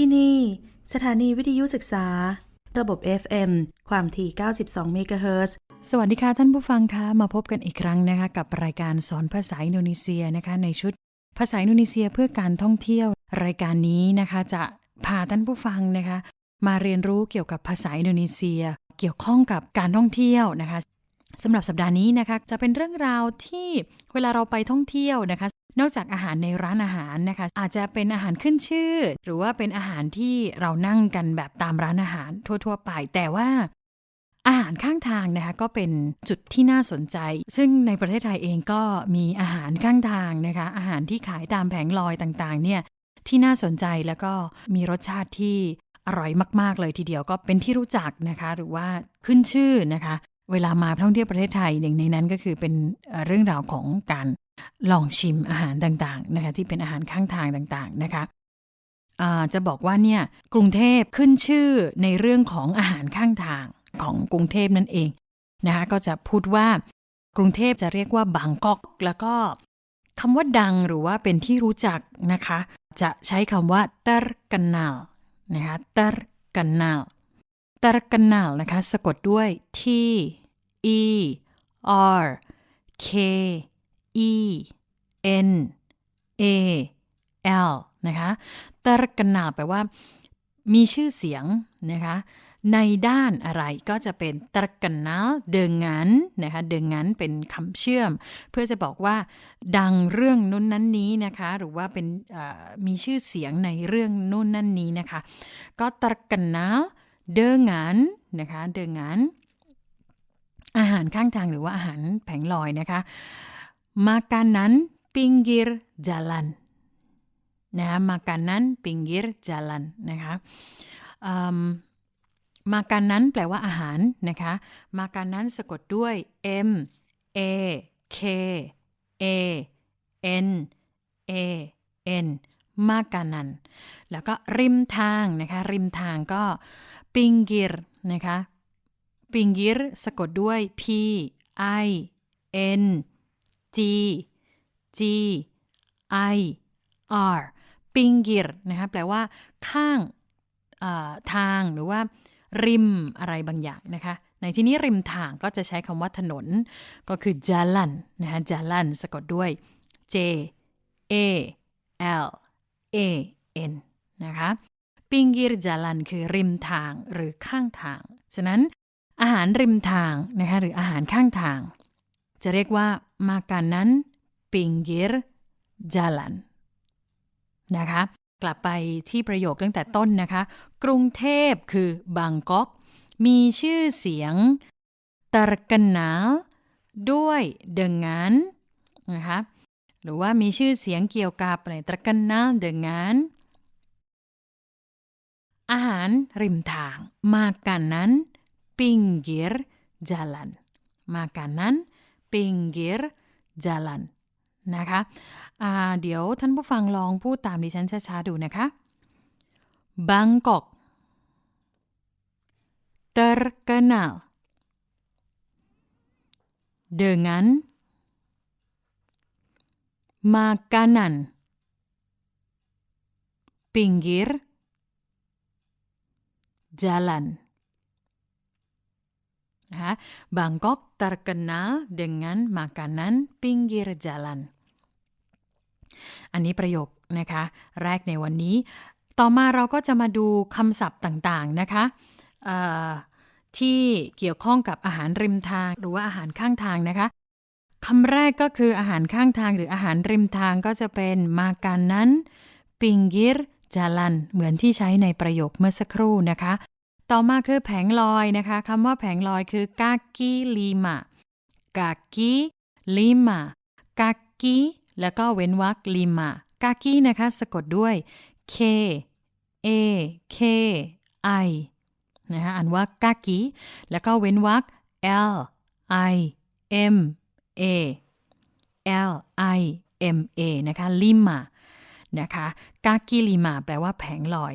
ที่นี่ สถานีวิทยุศึกษา ระบบ FM ความถี่ 92 เมกะเฮิรตซ์สวัสดีค่ะท่านผู้ฟังคะมาพบกันอีกครั้งนะคะ กับรายการสอนภาษาอินโดนีเซียนะคะ ในชุดภาษาอินโดนีเซียเพื่อการท่องเที่ยว รายการนี้นะคะจะพาท่านผู้ฟังนะคะ มาเรียนรู้เกี่ยวกับภาษาอินโดนีเซีย เกี่ยวข้องกับการท่องเที่ยวนะคะสำหรับสัปดาห์นี้นะคะจะเป็นเรื่องราวที่เวลาเราไปท่องเที่ยวนะคะ นอกจากอาหารในร้านอาหารนะคะ อาจจะเป็นอาหารขึ้นชื่อ หรือว่าเป็นอาหารที่เรานั่งกันแบบตามร้านอาหารทั่ว ๆ ไป แต่ว่าอาหารข้างทางนะคะก็เป็นจุดที่น่าสนใจ ซึ่งในประเทศไทยเองก็มีอาหารข้างทางนะคะ อาหารที่ขายตามแผงลอยต่างๆ เนี่ยที่น่าสนใจแล้วก็มีรสชาติที่อร่อยมาก ๆ เลยทีเดียวก็เป็นที่รู้จักนะคะ หรือว่าขึ้นชื่อนะคะ เวลามาท่องเที่ยวประเทศไทยหนึ่งในนั้นก็คือเป็นเอ่อเรื่องราวของการ ลองชิมอาหารต่างๆนะคะที่เป็นอาหารข้างทางต่างๆนะคะจะบอกว่าเนี่ยกรุงเทพขึ้นชื่อในเรื่องของอาหารข้างทางของกรุงเทพนั่นเองนะคะก็จะพูดว่ากรุงเทพจะเรียกว่าบางกอก แล้วก็คำว่าดังหรือว่าเป็นที่รู้จักนะคะ จะใช้คำว่า terkenal นะคะ terkenal terkenal นะคะสะกดด้วย t e r k e n a l นะคะ terkenal แปลว่า มีชื่อเสียงนะคะ ในด้านอะไรก็จะเป็น terkenal dengan นะคะ dengan เป็นคำเชื่อม เพื่อจะบอกว่า ดังเรื่องนู้นนั้นนี้นะคะ หรือว่าเป็นมีชื่อเสียงในเรื่องนู้นนั่นนี้นะคะ ก็ terkenal dengan นะคะ dengan อาหารข้างทางหรือว่าอาหารแผงลอยนะคะ makanan pinggir jalan นะะ makanan pinggir jalan นะคะมาการนั้นแปลว่าอาหารนะคะ มาการนั้นสะกดด้วย m a k a n a n มาการนั้น แล้วก็ริมทางนะคะ ริมทางก็ปิงกิรนะคะ ปิงกิรสะกดด้วย p i n g g i r pinggir นะคะแปลว่า ข้างทางหรือว่า ริมอะไรบางอย่างนะคะ ในที่นี้ริมทางก็จะใช้คำว่าถนน ก็คือ jalan นะคะ jalan สะกดด้วย j a l a n นะคะ pinggir jalan คือริมทางหรือข้างทาง ฉะนั้นอาหารริมทางนะคะหรืออาหารข้างทาง จะเรียกว่า makanan pinggir jalan นะคะ กลับไปที่ประโยคตั้งแต่ต้นนะคะ กรุงเทพคือบางกอกมีชื่อเสียง terkenal ด้วย dengan นะคะหรือว่ามีชื่อเสียงเกี่ยวกับอะไร terkenal dengan อาหารริมทาง makanan pinggir jalan makanan pinggir jalan นะคะอ่าเดี๋ยวท่านผู้ฟังลองพูดตามดิฉันช้าๆดูนะคะ Bangkok terkenal dengan makanan pinggir jalan นะคะ Bangkok terkenal dengan makanan pinggir jalan อันนี้ประโยคนะคะ แรกในวันนี้ ต่อมาเราก็จะมาดูคำศัพท์ต่างๆนะคะที่เกี่ยวข้องกับอาหารริมทาง หรือว่าอาหารข้างทางนะคะคำแรกก็คืออาหารข้างทางหรืออาหารริมทางก็จะเป็นมาการนั้นปิงกิรจาลันเหมือนที่ใช้ในประโยคเมื่อสักครู่นะคะ ต่อมาคือแผงลอยนะคะคำว่าแผงลอยคือกากิลิมากากิลิมากากิแล้วก็เว้นวรรคลิมากากินะคะสะกดด้วย k a k i นะคะอ่านว่ากากิแล้วก็เว้นวรรค l i m a l i m a นะคะลิมานะคะกากิลิมาแปลว่าแผงลอย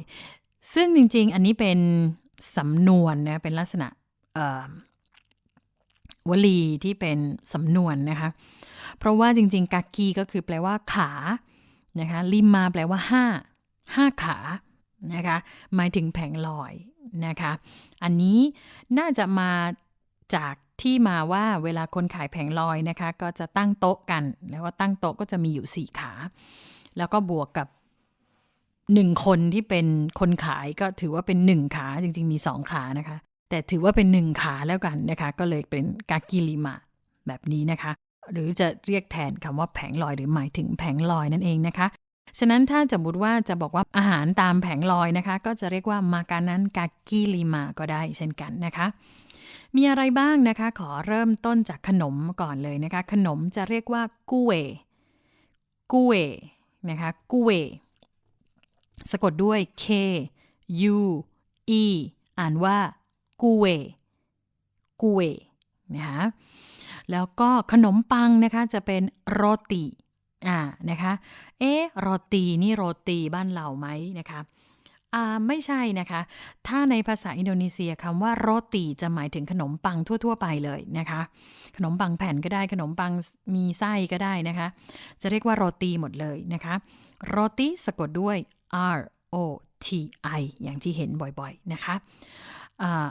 ซึ่งจริงๆ อันนี้เป็น สำนวนนะเป็นลักษณะวลีที่เป็นสำนวนนะคะ เพราะว่าจริงๆกากีก็คือแปลว่าขานะคะลิมมาแปลว่าห้าห้าขานะคะหมายถึงแผงลอยนะคะ อันนี้น่าจะมาจากที่มาว่าเวลาคนขายแผงลอยนะคะ ก็จะตั้งโต๊ะกัน แล้วก็ตั้งโต๊ะก็จะมีอยู่4ขา แล้วก็บวกกับ 1คนที่เป็นคนขายก็ถือว่าเป็น1ขาจริง ๆ มี2ขานะคะ แต่ถือว่าเป็น1ขาแล้วกันนะคะ ก็เลยเป็นกากิลิมาแบบนี้นะคะ หรือจะเรียกแทนคำว่าแผงลอยหรือหมายถึงแผงลอยนั่นเองนะคะฉะนั้นถ้าสมมติว่าจะบอกว่าอาหารตามแผงลอยนะคะ ก็จะเรียกว่ามาการนั้นกากิลิมาก็ได้เช่นกันนะคะ มีอะไรบ้างนะคะ ขอเริ่มต้นจากขนมก่อนเลยนะคะ ขนมจะเรียกว่ากุเอกุเอนะคะกุเอ สะกดด้วย K U E อ่านว่ากุเอกุเอนะคะแล้วก็ขนมปังนะคะจะเป็นโรตีอ่านะคะเอ๊โรตีนี่โรตีบ้านเราไหมนะคะอ่าไม่ใช่นะคะ ถ้าในภาษาอินโดนีเซียคำว่าโรตีจะหมายถึงขนมปังทั่ว ๆ ไปเลยนะคะ ขนมปังแผ่นก็ได้ขนมปังมีไส้ก็ได้นะคะ จะเรียกว่าโรตีหมดเลยนะคะโรตีสะกดด้วย R O T I อย่างที่เห็นบ่อยๆนะคะ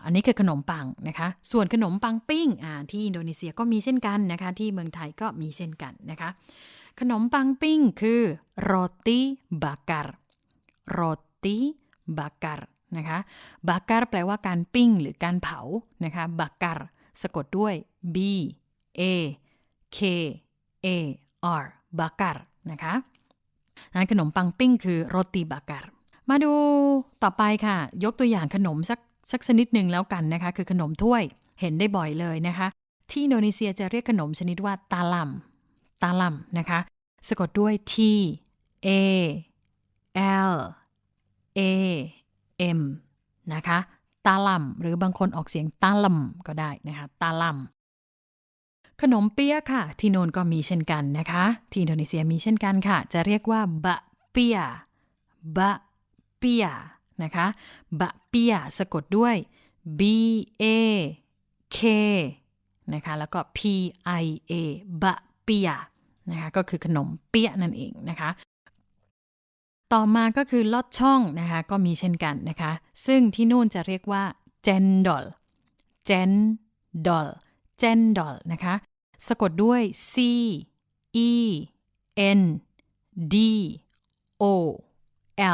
อันนี้คือขนมปังนะคะ ส่วนขนมปังปิ้งที่อินโดนีเซียก็มีเช่นกันนะคะ ที่เมืองไทยก็มีเช่นกันนะคะ ขนมปังปิ้งคือโรตีบาการโรตีบาการนะคะบาการแปลว่าการปิ้งหรือการเผานะคะบาการสะกดด้วย B A K A R บาการนะคะ นั้นขนมปังปิ้งคือโรตีบาการมาดูต่อไปค่ะ ยกตัวอย่างขนมสักสักชนิดหนึ่งแล้วกันนะคะ คือขนมถ้วยเห็นได้บ่อยเลยนะคะ ที่อินโดนีเซียจะเรียกขนมชนิดว่าตาลัมตาลัมนะคะ สะกดด้วย T A L A M นะคะ ตาลัมหรือบางคนออกเสียงตาลัมก็ได้นะคะ ตาลัม ขนมเปี๊ยะค่ะ ที่โนนก็มีเช่นกันนะคะ ที่อินโดนีเซียมีเช่นกันค่ะ จะเรียกว่าบะเปียบะเปียนะคะบะเปียสะกดด้วย B A K นะคะแล้วก็ P I A บะเปียนะคะก็คือขนมเปี๊ยะนั่นเองนะคะ ต่อมาก็คือลอดช่องนะคะ ก็มีเช่นกันนะคะ ซึ่งที่นู่นจะเรียกว่าเจนดอลเจนดอลเจนดอลนะคะ สะกดด้วย C E N D O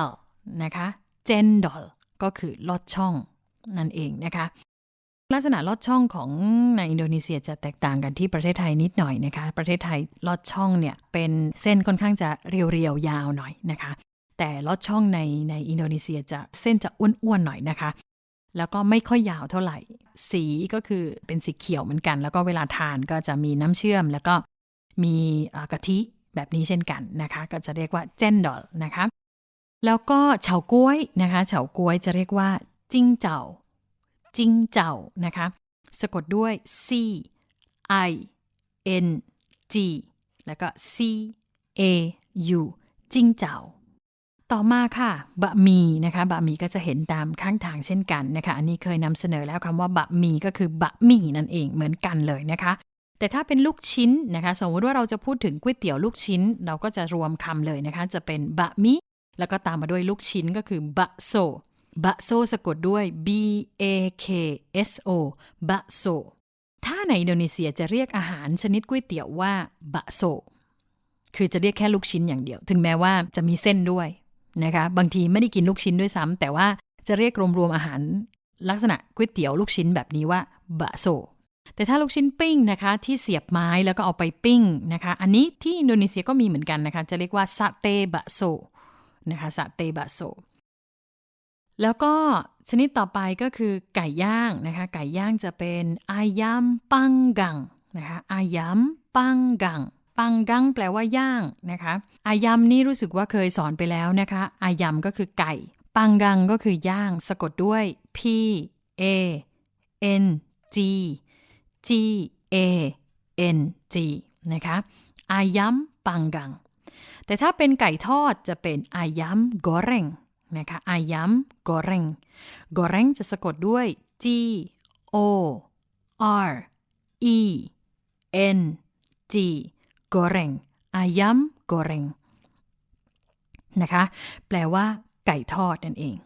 L นะคะเจนดอลก็คือลอดช่องนั่นเองนะคะ ลักษณะลอดช่องของในอินโดนีเซียจะแตกต่างกันที่ประเทศไทยนิดหน่อยนะคะ ประเทศไทยลอดช่องเนี่ยเป็นเส้นค่อนข้างจะเรียวๆยาวหน่อยนะคะ แต่ลอดช่องในในอินโดนีเซียจะเส้นจะอ้วนๆหน่อยนะคะ แล้วก็ไม่ค่อยยาวเท่าไหร่ สีก็คือเป็นสีเขียวเหมือนกัน แล้วก็เวลาทานก็จะมีน้ำเชื่อม แล้วก็มีกะทิแบบนี้เช่นกันนะคะ ก็จะเรียกว่าเจนดอลนะคะ แล้วก็เฉาก้วยนะคะเฉาก้วยจะเรียกว่าจิ้งเจ้าจิ้งเจ้านะคะ สะกดด้วย C I N G แล้วก็ C A U จิ้งเจ้า ต่อมาค่ะ บะหมี่นะคะ บะหมี่ก็จะเห็นตามข้างทางเช่นกันนะคะ อันนี้เคยนำเสนอแล้วคำว่าบะหมี่ก็คือบะหมี่นั่นเองเหมือนกันเลยนะคะ แต่ถ้าเป็นลูกชิ้นนะคะ สมมติว่าเราจะพูดถึงก๋วยเตี๋ยวลูกชิ้น เราก็จะรวมคำเลยนะคะ จะเป็นบะหมี่แล้วก็ตามมาด้วยลูกชิ้นก็คือบะโซ บะโซสะกดด้วย B A K S O บะโซ ถ้าในอินโดนีเซียจะเรียกอาหารชนิดก๋วยเตี๋ยวว่าบะโซ คือจะเรียกแค่ลูกชิ้นอย่างเดียว ถึงแม้ว่าจะมีเส้นด้วย นะคะบางทีไม่ได้กินลูกชิ้นด้วยซ้ำแต่ว่าจะเรียกรวมๆอาหารลักษณะก๋วยเตี๋ยวลูกชิ้นแบบนี้ว่าบะโซแต่ถ้าลูกชิ้นปิ้งนะคะที่เสียบไม้แล้วก็เอาไปปิ้งนะคะ อันนี้ที่อินโดนีเซียก็มีเหมือนกันนะคะ จะเรียกว่าซาเตบะโซนะคะซาเตบะโซแล้วก็ชนิดต่อไปก็คือไก่ย่างนะคะ ไก่ย่างจะเป็นอายามปังกังนะคะอายามปังกัง ปังกังแปลว่าย่างนะคะอายามนี่รู้สึกว่าเคยสอนไปแล้วนะคะอายามก็คือไก่ ปังกังก็คือย่างสะกดด้วย P A N G G A N G นะคะอายามปังกัง แต่ถ้าเป็นไก่ทอดจะเป็นอายามกอเรงนะคะอายามกอเรงกอเรงจะสะกดด้วย G O R E N G กอเรงอายามกอเรงนะคะ แปลว่า ไก่ทอดนั่นเอง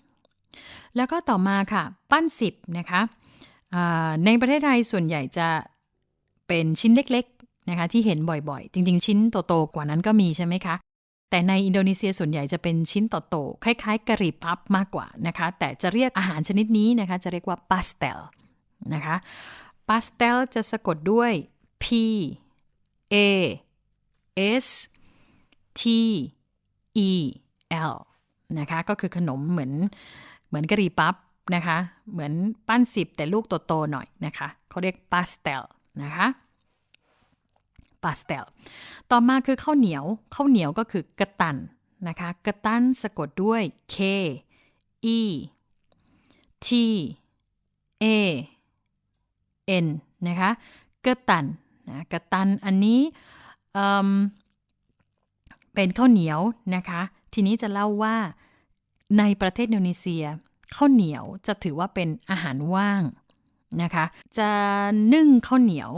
แล้วก็ต่อมาค่ะ ปั้นสิบนะคะในประเทศไทยส่วนใหญ่จะเป็นชิ้นเล็กๆนะคะที่เห็นบ่อยๆ จริง ๆ ชิ้นโตๆกว่านั้นก็มีใช่ไหมคะ แต่ในอินโดนีเซียส่วนใหญ่จะเป็นชิ้นโตๆคล้ายๆกะหรี่ปั๊บมากกว่านะคะ แต่จะเรียกอาหารชนิดนี้นะคะ จะเรียกว่าปาสเตลนะคะปาสเตลจะสะกดด้วย P A S T E L นะคะ ก็คือขนมเหมือนเหมือนกะหรี่ปั๊บนะคะ เหมือนปั้นสิบแต่ลูกโตๆหน่อยนะคะ เขาเรียกปาสเตลนะคะปาสเตลต่อมาคือข้าวเหนียว ข้าวเหนียวก็คือกระตันนะคะ กระตันสะกดด้วย K E T A N นะคะ กระตันนะกระตันอันนี้ เเป็นข้าวเหนียวนะคะ ทีนี้จะเล่าว่าในประเทศอินโดนีเซียข้าวเหนียวจะถือว่าเป็นอาหารว่างนะคะ จะนึ่งข้าวเหนียว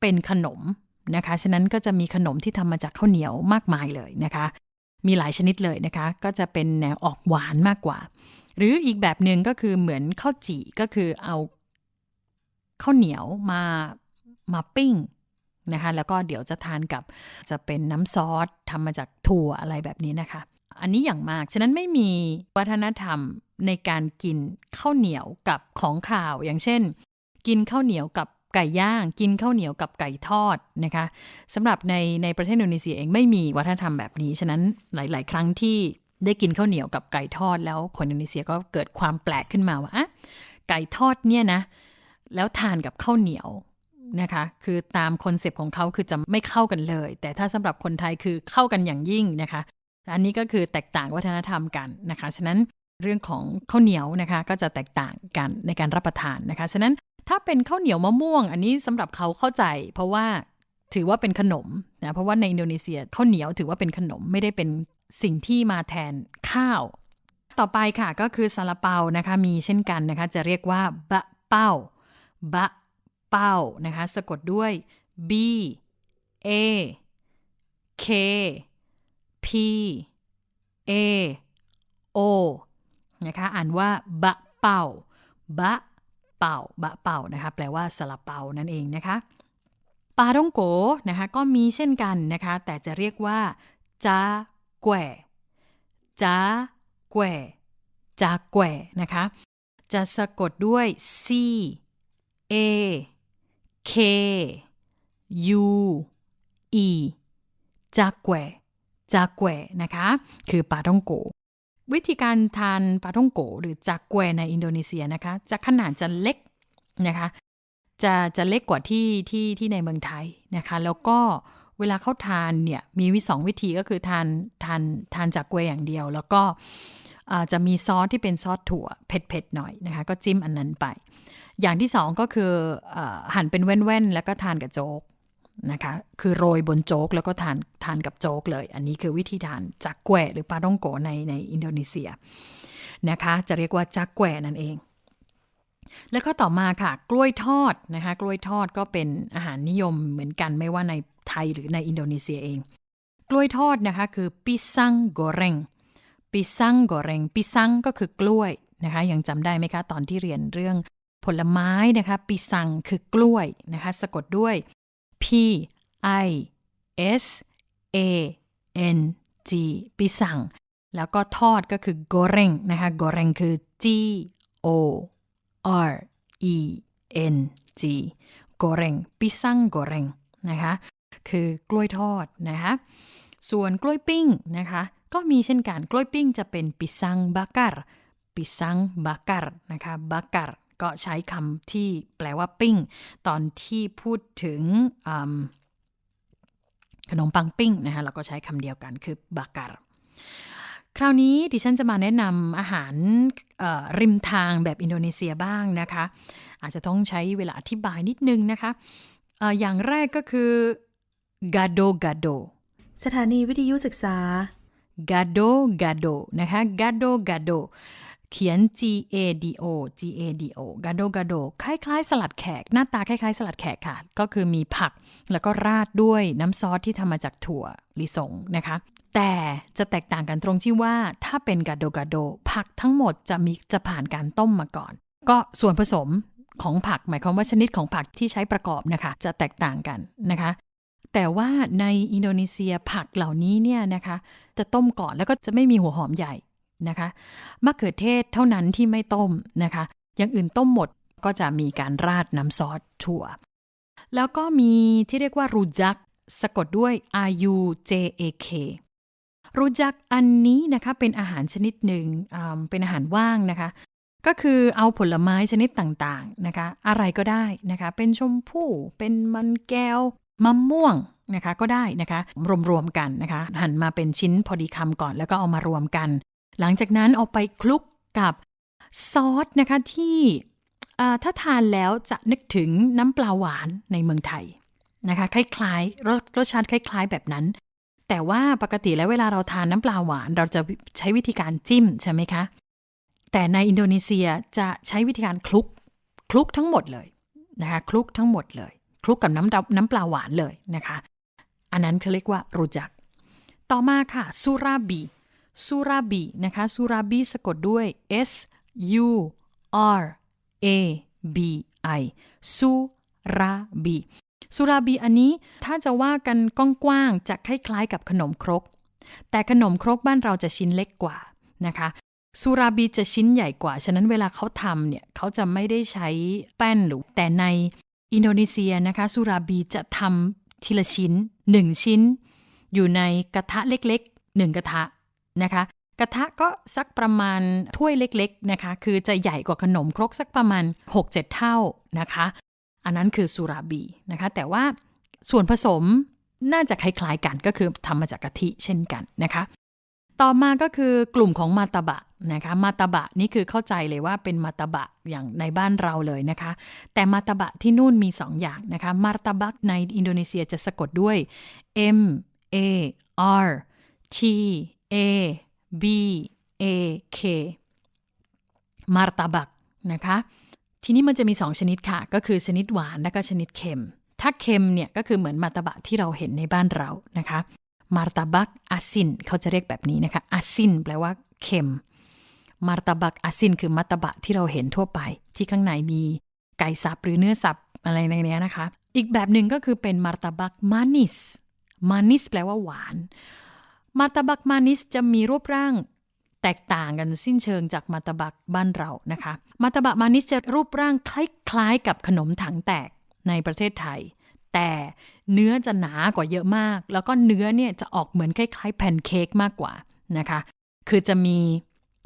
เป็นขนมนะคะ ฉะนั้นก็จะมีขนมที่ทำมาจากข้าวเหนียวมากมายเลยนะคะ มีหลายชนิดเลยนะคะ ก็จะเป็นแนวออกหวานมากกว่า หรืออีกแบบหนึ่งก็คือเหมือนข้าวจี่ก็คือเอาข้าวเหนียวมามาปิ้ง นะคะแล้วก็เดี๋ยวจะทานกับจะเป็นน้ำซอสทำมาจากถั่วอะไรแบบนี้นะคะ อันนี้อย่างมาก ฉะนั้นไม่มีวัฒนธรรมในการกินข้าวเหนียวกับของข่าว อย่างเช่น กินข้าวเหนียวกับไก่ย่าง กินข้าวเหนียวกับไก่ทอดนะคะสำหรับในในประเทศอินโดนีเซียเองไม่มีวัฒนธรรมแบบนี้ ฉะนั้นหลาย ๆ ครั้งที่ได้กินข้าวเหนียวกับไก่ทอดแล้วคนอินโดนีเซียก็เกิดความแปลกขึ้นมาว่าอะไก่ทอดเนี่ยนะแล้วทานกับข้าวเหนียว นะคะ คือตามคอนเซปต์ของเขาคือจะไม่เข้ากันเลย แต่ถ้าสำหรับคนไทยคือเข้ากันอย่างยิ่งนะคะ อันนี้ก็คือแตกต่างวัฒนธรรมกันนะคะ ฉะนั้นเรื่องของข้าวเหนียวนะคะ ก็จะแตกต่างกันในการรับประทานนะคะ ฉะนั้นถ้าเป็นข้าวเหนียวมะม่วง อันนี้สำหรับเขาเข้าใจ เพราะว่าถือว่าเป็นขนมนะเพราะว่าในอินโดนีเซียข้าวเหนียวถือว่าเป็นขนมไม่ได้เป็นสิ่งที่มาแทนข้าว ต่อไปค่ะก็คือซาลาเปานะคะ มีเช่นกันนะคะ จะเรียกว่าบะเป้าบะ เป้านะคะ สะกดด้วย B A K P A O นะคะ อ่านว่าบะเป่าบะเป่าบะเป่านะคะ แปลว่าซาลาเป่านั่นเองนะคะปาท่องโกนะคะ ก็มีเช่นกันนะคะ แต่จะเรียกว่าจ้าแกวจ้าแกวจ้าแกวนะคะ จะสะกดด้วย C A K U E จากแกวจากแกวนะคะ คือปลาท่องโก วิธีการทานปลาท่องโก หรือจากแกวในอินโดนีเซียนะคะ จะขนาดจะเล็กนะคะ จะจะเล็กกว่าที่ที่ที่ในเมืองไทยนะคะ แล้วก็เวลาเขาทานเนี่ยมีวิสองวิธีก็คือทานทานทานจากแกวอย่างเดียว แล้วก็จะมีซอสที่เป็นซอสถั่วเผ็ดๆหน่อยนะคะ ก็จิ้มอันนั้นไป อย่างที่สองก็คืออหั่นเป็นแว่นๆ แล้วก็ทานกับโจ๊กนะคะคือโรยบนโจ๊กแล้วก็ทานทานกับโจ๊กเลย อันนี้คือวิธีทานจากแกวหรือปลาต้องโกในในอินโดนีเซียนะคะจะเรียกว่าจากแกวนั่นเอง แล้วก็ต่อมาค่ะ กล้วยทอดนะคะกล้วยทอดก็เป็นอาหารนิยมเหมือนกันไม่ว่าในไทยหรือในอินโดนีเซียเอง กล้วยทอดนะคะคือปิซังโกเรงปิซังโกเรงปิซังก็คือกล้วยนะคะยังจำได้ไหมคะตอนที่เรียนเรื่อง ผลไม้นะคะปิซังคือกล้วยนะคะสะกดด้วย P I S A N G ปิซังแล้วก็ทอดก็คือ goreng นะคะ goreng คือ G O R E N G goreng ปิซัง goreng นะคะ คือกล้วยทอดนะคะ ส่วนกล้วยปิ้งนะคะ ก็มีเช่นกัน กล้วยปิ้งจะเป็นปิซังบาการปิซังบาการนะคะบาการ ก็ใช้คำที่แปลว่าปิ้ง ตอนที่พูดถึงอืมขนมปังปิ้งนะคะเราก็ใช้คำเดียวกันคือบาการคราวนี้ดิฉันจะมาแนะนำอาหารเอ่อริมทางแบบอินโดนีเซียบ้างนะคะ อาจจะต้องใช้เวลาอธิบายนิดนึงนะคะเอ่ออย่างแรกก็คือกาโดกาโดสถานีวิทยุศึกษากาโดกาโดนะคะกาโดกาโด เขียน G A D O G A D O กาโดกาโดคล้ายๆ สลัดแขก หน้าตาคล้ายๆ สลัดแขกค่ะ ก็คือมีผักแล้วก็ราดด้วยน้ำซอสที่ทำมาจากถั่วลิสงนะคะแต่จะแตกต่างกันตรงที่ว่าถ้าเป็นกาโดกาโด ผักทั้งหมดจะมีจะผ่านการต้มมาก่อน ก็ส่วนผสมของผักหมายความว่าชนิดของผักที่ใช้ประกอบนะคะ จะแตกต่างกันนะคะ แต่ว่าในอินโดนีเซียผักเหล่านี้เนี่ยนะคะ จะต้มก่อนแล้วก็จะไม่มีหัวหอมใหญ่ นะคะมะเขือเทศเท่านั้นที่ไม่ต้มนะคะอย่างอื่นต้มหมดก็จะมีการราดน้ำซอสถั่ว แล้วก็มีที่เรียกว่ารูจักสะกดด้วย R U J A K รูจักอันนี้นะคะเป็นอาหารชนิดหนึ่งเป็นอาหารว่างนะคะ ก็คือเอาผลไม้ชนิดต่างๆนะคะ อะไรก็ได้นะคะ เป็นชมพู่เป็นมันแก้วมะม่วงนะคะก็ได้นะคะ รวมๆกันนะคะ หั่นมาเป็นชิ้นพอดีคำก่อนแล้วก็เอามารวมกัน หลังจากนั้นเอาไปคลุกกับซอสนะคะที่ถ้าทานแล้วจะนึกถึงน้ำปลาหวานในเมืองไทยนะคะคล้ายๆรสรสชาติคล้าย ๆ แบบนั้น แต่ว่าปกติแล้วเวลาเราทานน้ำปลาหวาน เราจะใช้วิธีการจิ้มใช่ไหมคะ แต่ในอินโดนีเซียจะใช้วิธีการคลุกคลุกทั้งหมดเลยนะคะคลุกทั้งหมดเลย คลุกกับน้ำดน้ำปลาหวานเลยนะคะ อันนั้นเขาเรียกว่ารู้จัก ต่อมาค่ะซูราบี ซูราบีนะคะซูราบีสะกดด้วย S U R A B I ซูราบีซูราบีอันนี้ถ้าจะว่ากันกว้างๆจะคล้ายๆกับขนมครก แต่ขนมครกบ้านเราจะชิ้นเล็กกว่านะคะซูราบีจะชิ้นใหญ่กว่า ฉะนั้นเวลาเขาทำเนี่ยเขาจะไม่ได้ใช้แป้นหรือแต่ในอินโดนีเซียนะคะซูราบีจะทำทีละชิ้นหนึ่งชิ้น อยู่ในกระทะเล็กๆหนึ่งกระทะ นะคะ กระทะก็สักประมาณถ้วยเล็กๆนะคะ คือจะใหญ่กว่าขนมครกสักประมาณ 6-7 เท่านะคะ อันนั้นคือสุราบีนะคะ แต่ว่าส่วนผสมน่าจะคล้ายๆกันก็คือทำมาจากกะทิเช่นกันนะคะ ต่อมาก็คือกลุ่มของมาตาบะนะคะมาตาบะนี่คือเข้าใจเลยว่าเป็นมาตาบะอย่างในบ้านเราเลยนะคะ แต่มาตาบะที่นู่นมีสองอย่างนะคะมาตาบะในอินโดนีเซียจะสะกดด้วย M A R T A B A K มาร์ตาบักนะคะ ทีนี้มันจะมี 2 ชนิดค่ะ ก็คือชนิดหวานและก็ชนิดเค็ม ถ้าเค็มเนี่ยก็คือเหมือนมาตาบะที่เราเห็นในบ้านเรานะคะ มาร์ตาบักอาซินเขาจะเรียกแบบนี้นะคะอาซินแปลว่าเค็ม มาร์ตาบักอาซินคือมาตาบะที่เราเห็นทั่วไป ที่ข้างในมีไก่สับหรือเนื้อสับอะไรในนี้นะคะ อีกแบบหนึ่งก็คือเป็นมาร์ตาบักมานิสมานิสแปลว่าหวาน มาตาบักมานิสจะมีรูปร่างแตกต่างกันสิ้นเชิงจากมาตาบักบ้านเรานะคะ มาตาบักมานิสจะรูปร่างคล้ายๆกับขนมถังแตกในประเทศไทย แต่เนื้อจะหนากว่าเยอะมาก แล้วก็เนื้อเนี่ยจะออกเหมือนคล้ายๆแผ่นเค้กมากกว่านะคะ คือจะมี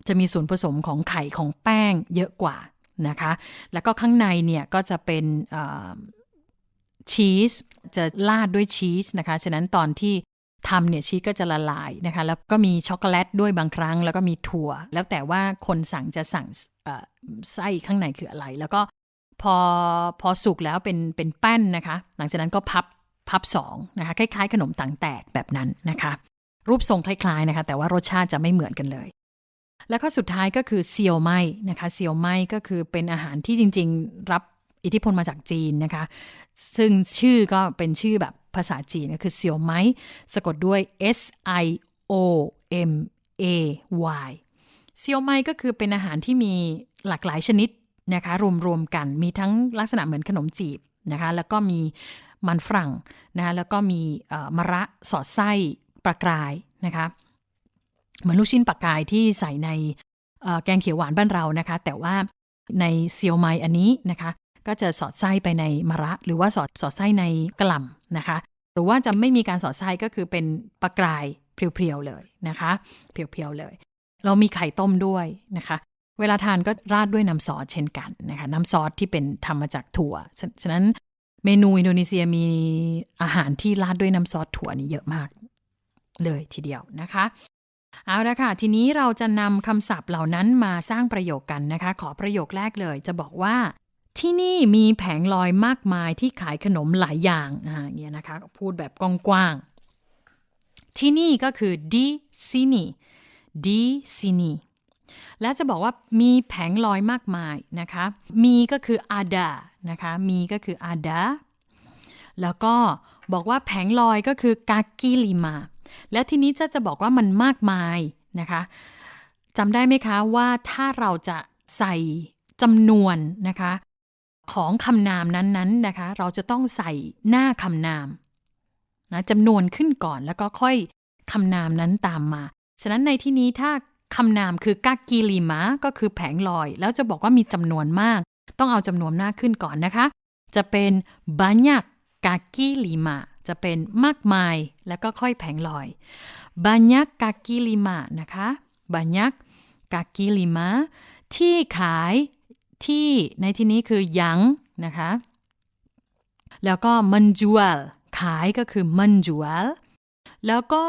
จะมีส่วนผสมของไข่ของแป้งเยอะกว่านะคะ แล้วก็ข้างในเนี่ยก็จะเป็นชีสจะราดด้วยชีสนะคะ ฉะนั้นตอนที่ ทำเนี่ยชีสก็จะละลายนะคะ แล้วก็มีช็อกโกแลตด้วยบางครั้ง แล้วก็มีถั่ว แล้วแต่ว่าคนสั่งจะสั่งไส้ข้างในคืออะไร แล้วก็พอพอสุกแล้วเป็นเป็นแป้นนะคะ หลังจากนั้นก็พับพับสองนะคะคล้ายๆ ขนมต่างแตกแบบนั้นนะคะ รูปทรงคล้ายๆนะคะ แต่ว่ารสชาติจะไม่เหมือนกันเลย แล้วก็สุดท้ายก็คือเซียวไม้นะคะเซียวไม้ก็คือเป็นอาหารที่จริง ๆ รับอิทธิพลมาจากจีนนะคะ ซึ่งชื่อก็เป็นชื่อแบบ ภาษาจีนก็คือเซียวไม้สะกดด้วย S I O M A Y เซียวไม้ก็คือเป็นอาหารที่มีหลากหลายชนิดนะคะรวมๆกันมีทั้งลักษณะเหมือนขนมจีบนะคะแล้วก็มีมันฝรั่งนะคะแล้วก็มีมะระสอดไส้ปลากรายนะคะเหมือนลูกชิ้นปลากรายที่ใส่ในแกงเขียวหวานบ้านเรานะคะ แต่ว่าในเซียวไม้อันนี้นะคะ ก็จะสอดไส้ไปในมะระ หรือว่าสอดสอดไส้ในกระหล่ำนะคะ หรือว่าจะไม่มีการสอดไส้ก็คือเป็นปลากรายเพียวๆเลยนะคะ เพียวๆเลย เรามีไข่ต้มด้วยนะคะ เวลาทานก็ราดด้วยน้ำซอสเช่นกันนะคะน้ำซอสที่เป็นทำมาจากถั่ว ฉะฉะนั้นเมนูอินโดนีเซียมีอาหารที่ราดด้วยน้ำซอสถั่วนี่เยอะมากเลยทีเดียวนะคะ เอาละค่ะ ทีนี้เราจะนำคำศัพท์เหล่านั้นมาสร้างประโยคกันนะคะ ขอประโยคแรกเลย จะบอกว่า ที่นี่มีแผงลอยมากมายที่ขายขนมหลายอย่างอ่าเนี่ยนะคะ พูดแบบกว้างๆ ที่นี่ก็คือ di sini di sini และจะบอกว่ามีแผงลอยมากมายนะคะ มีก็คือ ada นะคะ มีก็คือ ada แล้วก็บอกว่าแผงลอยก็คือ kaki lima แล้วทีนี้จะจะบอกว่ามันมากมายนะคะจำได้ไหมคะว่าถ้าเราจะใส่จำนวนนะคะ ของคำนามนั้นๆนะคะ เราจะต้องใส่หน้าคำนามนะจำนวนขึ้นก่อนแล้วก็ค่อยคำนามนั้นตามมา ฉะนั้นในที่นี้ถ้าคำนามคือกากิลิมะก็คือแผงลอย แล้วจะบอกว่ามีจำนวนมาก ต้องเอาจำนวนหน้าขึ้นก่อนนะคะ จะเป็นบัญญักกากิลิมะจะเป็นมากมายแล้วก็ค่อยแผงลอยบัญญักกากิลิมะนะคะบัญญักกากิลิมะที่ขาย ที่ในที่นี้คือยังนะคะ แล้วก็มันจวลขายก็คือมันจวลแล้วก็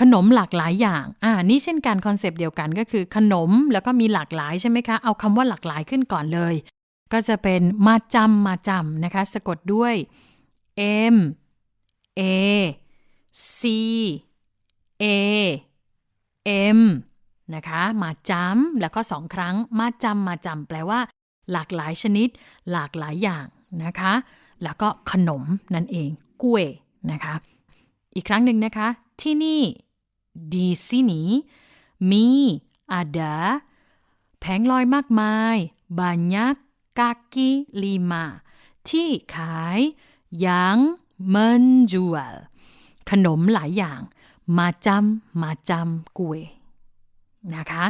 ขนมหลากหลายอย่าง อ่า นี่เช่นกันคอนเซปต์เดียวกันก็คือขนมแล้วก็มีหลากหลายใช่ไหมคะ เอาคำว่าหลากหลายขึ้นก่อนเลย ก็จะเป็นมาจำมาจำนะคะ สะกดด้วย M A C A M นะคะ มาจำแล้วก็สองครั้ง มาจำมาจำแปลว่า หลากหลายชนิด หลากหลายอย่างนะคะ แล้วก็ขนมนั่นเองกุ้ยนะคะ อีกครั้งหนึ่งนะคะ ที่นี่ di sini มี ada แผงลอยมากมาย banyak kaki lima ที่ขาย yang menjual ขนมหลายอย่าง มาจำมาจำกุย นะคะ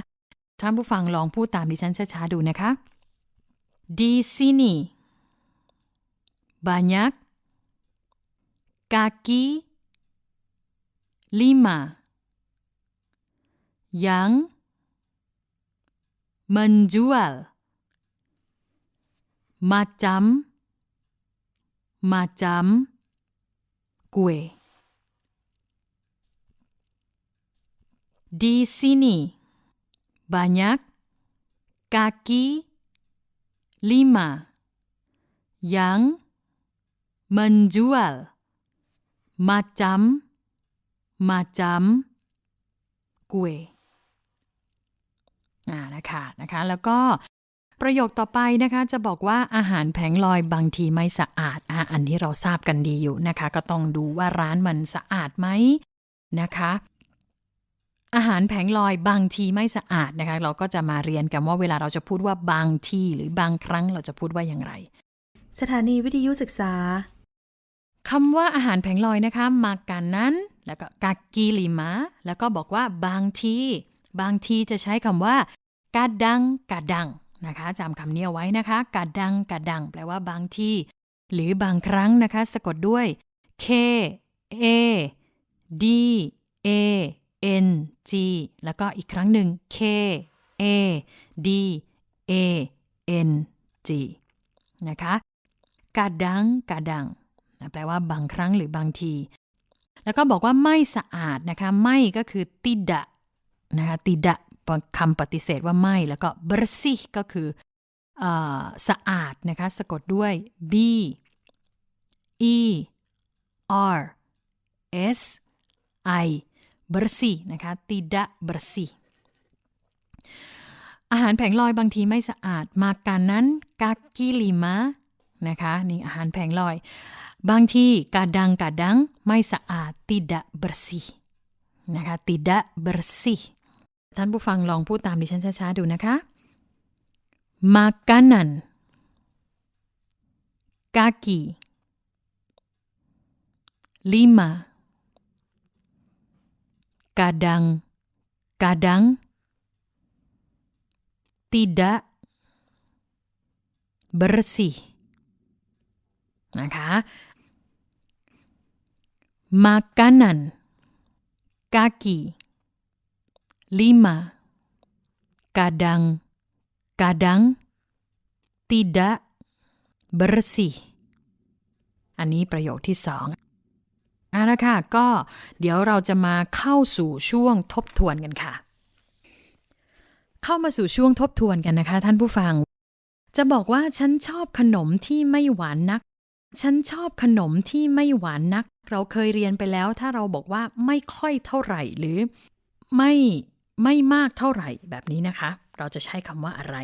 ท่านผู้ฟังลองพูดตามดิฉันช้าๆดูนะคะ di sini banyak kaki lima yang menjual macam macam kue. Di sini banyak kaki lima yang menjual macam macam kue อ่านะคะนะคะ แล้วก็ประโยคต่อไปนะคะ จะบอกว่าอาหารแผงลอยบางทีไม่สะอาดอะอันนี้เราทราบกันดีอยู่นะคะ ก็ต้องดูว่าร้านมันสะอาดไหมนะคะ อาหารแผงลอยบางทีไม่สะอาดนะคะ เราก็จะมาเรียนกันว่าเวลาเราจะพูดว่าบางทีหรือบางครั้งเราจะพูดว่าอย่างไร สถานีวิทยุศึกษาคำว่าอาหารแผงลอยนะคะมากันนั้น แล้วก็กากีลิมะแล้วก็บอกว่าบางที บางทีจะใช้คำว่ากาดังกาดังนะคะจำคำนี้เอาไว้นะคะกาดังกาดัง แปลว่าบางทีหรือบางครั้งนะคะ สะกดด้วย K A D A N G แล้วก็อีกครั้งหนึ่ง K A D A N G นะคะกาดังกาดังแปลว่าบางครั้งหรือบางที แล้วก็บอกว่าไม่สะอาดนะคะ ไม่ก็คือติดะนะคะติดะคำปฏิเสธว่าไม่ แล้วก็ bersih ก็คือเออสะอาดนะคะ สะกดด้วย b e r s i bersih นะคะ tidak bersih อาหารแผงลอยบางทีไม่สะอาดมาการนั้นกากิลิมะนะคะนี่อาหารแผงลอย บางทีกาดังกาดังไม่สะอาด tidak bersih นะคะ tidak bersih ท่านผู้ฟังลองพูดตามดิฉันช้าๆดูนะคะ makanan kaki lima kadang kadang tidak bersih นะคะ makanan kaki lima kadang kadang tidak bersih อันนี้ประโยคที่สอง เอาละค่ะก็เดี๋ยวเราจะมาเข้าสู่ช่วงทบทวนกันค่ะ เข้ามาสู่ช่วงทบทวนกันนะคะ ท่านผู้ฟัง จะบอกว่าฉันชอบขนมที่ไม่หวานนัก ฉันชอบขนมที่ไม่หวานนัก เราเคยเรียนไปแล้ว ถ้าเราบอกว่าไม่ค่อยเท่าไหร่หรือไม่ไม่มากเท่าไหร่แบบนี้นะคะ เราจะใช้คำว่าอะไร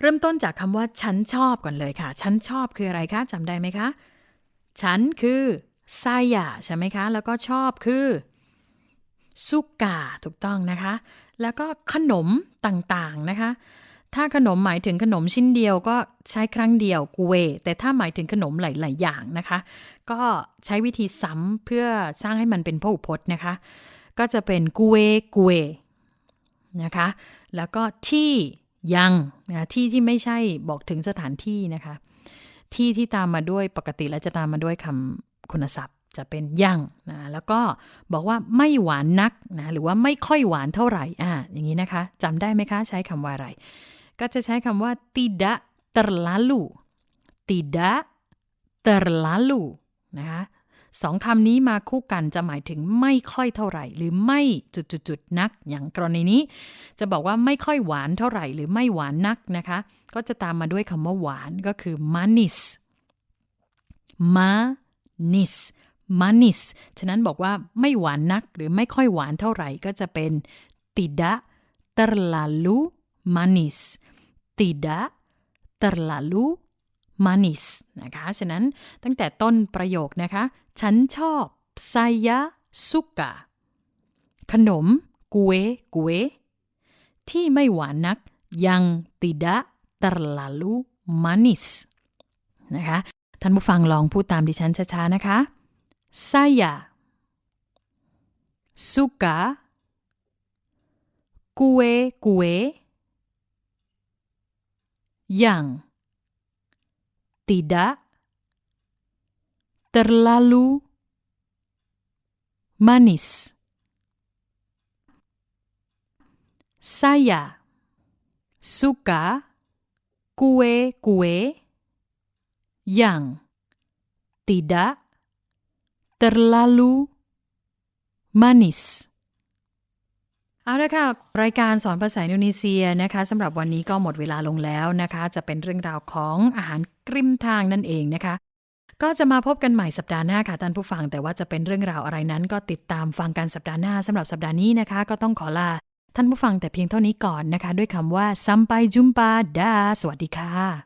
เริ่มต้นจากคำว่าฉันชอบก่อนเลยค่ะ ฉันชอบคืออะไรคะจำได้ไหมคะ ฉันคือ saya ใช่ไหมคะ แล้วก็ชอบคือสุกาถูกต้องนะคะ แล้วก็ขนมต่างๆนะคะ ถ้าขนมหมายถึงขนมชิ้นเดียวก็ใช้ครั้งเดียวกุเว แต่ถ้าหมายถึงขนมหลาย ๆ อย่างนะคะ ก็ใช้วิธีซ้ำเพื่อสร้างให้มันเป็นพหูพจน์นะคะ ก็จะเป็นกุเวกุเวนะคะ แล้วก็ที่ ยังนะที่ที่ไม่ใช่บอกถึงสถานที่นะคะ ที่ที่ตามมาด้วยปกติแล้วจะตามมาด้วยคำคุณศัพท์จะเป็นยังนะแล้วก็บอกว่าไม่หวานนักนะหรือว่าไม่ค่อยหวานเท่าไหร่อ่าอย่างนี้นะคะจำได้ไหมคะ ใช้คำว่าอะไร ก็จะใช้คำว่า tidak terlalu tidak terlalu นะคะ สองคำนี้มาคู่กันจะหมายถึงไม่ค่อยเท่าไหร่ หรือไม่จุดๆนัก อย่างกรณีนี้ จะบอกว่าไม่ค่อยหวานเท่าไหร่ หรือไม่หวานนักนะคะ ก็จะตามมาด้วยคำว่าหวานก็คือ manis manis manis ฉะนั้นบอกว่าไม่หวานนัก หรือไม่ค่อยหวานเท่าไหร่ก็จะเป็น tidak terlalu manis tidak terlalu manis นะคะ ฉะนั้นตั้งแต่ต้นประโยคนะคะ ฉันชอบ saya suka ขนมกุเอกุเอที่ไม่หวานนักยัง tidak terlalu manis นะคะ ท่านผู้ฟังลองพูดตามดิฉันช้าๆ นะคะ saya suka kue-kue yang tidak terlalu manis. Saya suka kue-kue yang tidak terlalu manis เอาละค่ะ รายการสอนภาษาอินโดนีเซียนะคะสำหรับวันนี้ก็หมดเวลาลงแล้วนะคะ จะเป็นเรื่องราวของอาหาร ริมทางนั่นเองนะคะ ก็จะมาพบกันใหม่สัปดาห์หน้าค่ะท่านผู้ฟัง แต่ว่าจะเป็นเรื่องราวอะไรนั้น ก็ติดตามฟังกันสัปดาห์หน้าสำหรับสัปดาห์นี้นะคะ ก็ต้องขอลาท่านผู้ฟังแต่เพียงเท่านี้ก่อนนะคะ ด้วยคำว่าซัมไปจุมปาดาสวัสดีค่ะ